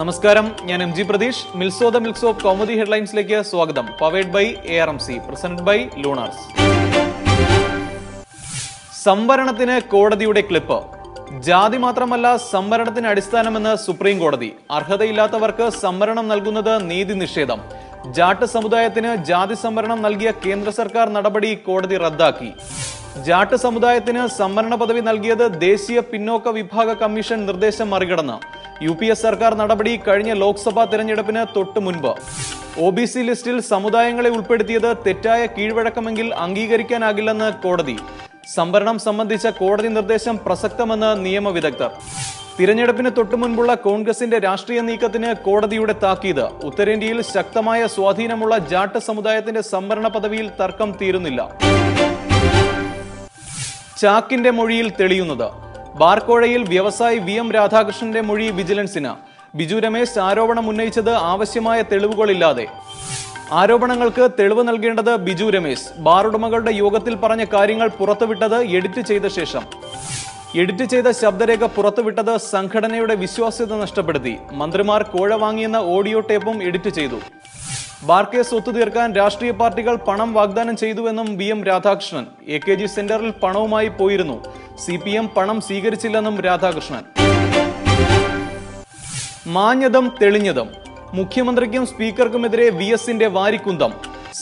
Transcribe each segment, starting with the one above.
നമസ്കാരം. ഞാൻ M G Pratheesh. മിൽസോ ദ മിൽക്സ് ഓഫ് കൗമുദി ഹെഡ്ലൈൻസിലേക്ക് സ്വാഗതം. Powered by A R M C present by Lunars സംവരണത്തിന് കോടതിയുടെ ക്ലിപ്പ്. ജാതി മാത്രമല്ല സംവരണത്തിന് അടിസ്ഥാനമെന്ന് സുപ്രീം കോടതി. അർഹതയില്ലാത്തവർക്ക് സംവരണം നൽകുന്നത് നീതി നിഷേധം. ജാട്ട് സമുദായത്തിന് ജാതി സംവരണം നൽകിയ കേന്ദ്ര സർക്കാർ നടപടി കോടതി റദ്ദാക്കി. ജാട്ട് സമുദായത്തിന് സംവരണ പദവി നൽകിയത് ദേശീയ പിന്നോക്ക വിഭാഗ കമ്മീഷൻ നിർദ്ദേശം മറികടന്ന്. യു പി എസ് സർക്കാർ നടപടി കഴിഞ്ഞ ലോക്സഭാ തെരഞ്ഞെടുപ്പിന് തൊട്ടു മുൻപ്. ഒ ബി സി ലിസ്റ്റിൽ സമുദായങ്ങളെ ഉൾപ്പെടുത്തിയത് തെറ്റായ കീഴ്വഴക്കമെങ്കിൽ അംഗീകരിക്കാനാകില്ലെന്ന് കോടതി. സംവരണം സംബന്ധിച്ച കോടതി നിർദ്ദേശം പ്രസക്തമെന്ന് നിയമവിദഗ്ധർ. തിരഞ്ഞെടുപ്പിന് തൊട്ടു മുൻപുള്ള കോൺഗ്രസിന്റെ രാഷ്ട്രീയ നീക്കത്തിന് കോടതിയുടെ താക്കീത്. ഉത്തരേന്ത്യയിൽ ശക്തമായ സ്വാധീനമുള്ള ജാട്ട് സമുദായത്തിന്റെ സംവരണ പദവിയിൽ തർക്കം തീരുന്നില്ല. ചാക്കിന്റെ മൊഴിയിൽ തെളിയുന്നത്. ബാർക്കോഴയിൽ വ്യവസായി വി എം രാധാകൃഷ്ണന്റെ മൊഴി വിജിലൻസിന്. ബിജു രമേശ് ആരോപണം ഉന്നയിച്ചത് ആവശ്യമായ തെളിവുകളില്ലാതെ. ആരോപണങ്ങൾക്ക് തെളിവ് നൽകേണ്ടത് ബിജു രമേശ്. ബാർ ഉടമകളുടെ യോഗത്തിൽ പറഞ്ഞ കാര്യങ്ങൾ പുറത്തുവിട്ടത് എഡിറ്റ് ചെയ്ത ശേഷം. എഡിറ്റ് ചെയ്ത ശബ്ദരേഖ പുറത്തുവിട്ടത് സംഘടനയുടെ വിശ്വാസ്യത നഷ്ടപ്പെടുത്തി. മന്ത്രിമാർ കോഴ വാങ്ങിയെന്ന ഓഡിയോ ടേപ്പും എഡിറ്റ് ചെയ്തു. ബാർ കേസ് ഒത്തുതീർക്കാൻ രാഷ്ട്രീയ പാർട്ടികൾ പണം വാഗ്ദാനം ചെയ്തുവെന്നും V M Radhakrishnan. A K G സെന്ററിൽ പണവുമായി പോയിരുന്നു. സി പി എം പണം സ്വീകരിച്ചില്ലെന്നും രാധാകൃഷ്ണൻ. മാഞ്ഞതും തെളിഞ്ഞതും. മുഖ്യമന്ത്രിക്കും സ്പീക്കർക്കുമെതിരെ വി എസിന്റെ വാരിക്കുന്തം.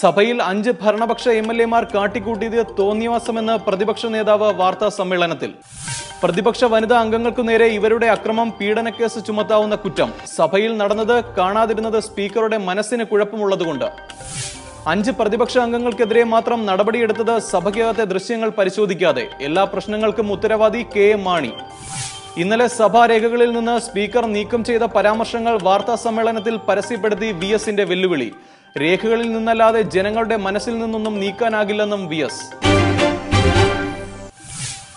സഭയിൽ അഞ്ച് ഭരണപക്ഷ എം എൽ എമാർ കാട്ടിക്കൂട്ടിയത് തോന്നിയവാസമെന്ന് പ്രതിപക്ഷ നേതാവ് വാർത്താ സമ്മേളനത്തിൽ. പ്രതിപക്ഷ വനിതാ അംഗങ്ങൾക്കു നേരെ ഇവരുടെ അക്രമം പീഡനക്കേസ് ചുമത്താവുന്ന കുറ്റം. സഭയിൽ നടന്നത് കാണാതിരുന്നത് സ്പീക്കറുടെ മനസ്സിന് കുഴപ്പമുള്ളതുകൊണ്ട്. അഞ്ച് പ്രതിപക്ഷ അംഗങ്ങൾക്കെതിരെ മാത്രം നടപടിയെടുത്തത് സഭയ്ക്കകത്തെ ദൃശ്യങ്ങൾ പരിശോധിക്കാതെ എല്ലാ പ്രശ്നങ്ങൾക്കും ഉത്തരവാദി കെ എം മാണി. ഇന്നലെ സഭാരേഖകളിൽ നിന്ന് സ്പീക്കർ നീക്കം ചെയ്ത പരാമർശങ്ങൾ വാർത്താ സമ്മേളനത്തിൽ പരസ്യപ്പെടുത്തി വി എസിന്റെ വെല്ലുവിളി. രേഖകളിൽ നിന്നല്ലാതെ ജനങ്ങളുടെ മനസ്സിൽ നിന്നൊന്നും നീക്കാനാകില്ലെന്നും വി എസ്.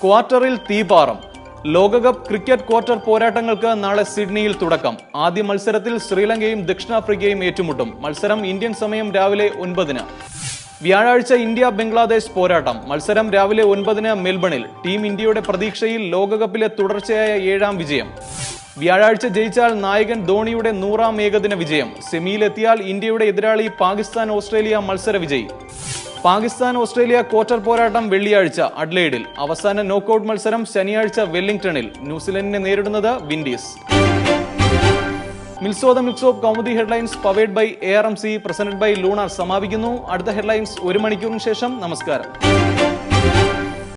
ക്വാർട്ടറിൽ തീപാറും. ലോകകപ്പ് ക്രിക്കറ്റ് ക്വാർട്ടർ പോരാട്ടങ്ങൾക്ക് നാളെ സിഡ്നിയിൽ തുടക്കം. ആദ്യ മത്സരത്തിൽ ശ്രീലങ്കയും ദക്ഷിണാഫ്രിക്കയും ഏറ്റുമുട്ടും. മത്സരം ഇന്ത്യൻ സമയം രാവിലെ ഒൻപതിന്. വ്യാഴാഴ്ച ഇന്ത്യ ബംഗ്ലാദേശ് പോരാട്ടം. മത്സരം രാവിലെ ഒൻപതിന് മെൽബണിൽ. ടീം ഇന്ത്യയുടെ പ്രതീക്ഷയിൽ ലോകകപ്പിലെ തുടർച്ചയായ ഏഴാം വിജയം. വ്യാഴാഴ്ച ജയിച്ചാൽ നായകൻ ധോണിയുടെ നൂറാം ഏകദിന വിജയം. സെമിയിലെത്തിയാൽ ഇന്ത്യയുടെ എതിരാളി പാകിസ്ഥാൻ ഓസ്ട്രേലിയ മത്സര വിജയി. പാകിസ്ഥാൻ ഓസ്ട്രേലിയ ക്വാർട്ടർ പോരാട്ടം വെള്ളിയാഴ്ച അഡ്ലൈഡിൽ. അവസാന നോക്കൌട്ട് മത്സരം ശനിയാഴ്ച വെല്ലിംഗ്ടണിൽ. ന്യൂസിലൻഡിനെ നേരിടുന്നത് Windies. മിൽസോ the mix Kaumudi headlines powered by A R M C presented by Lunar സമാപിക്കുന്നു. അടുത്ത ഹെഡ്ലൈൻസ് ഒരു മണിക്കൂറിന് ശേഷം നമസ്കാരം.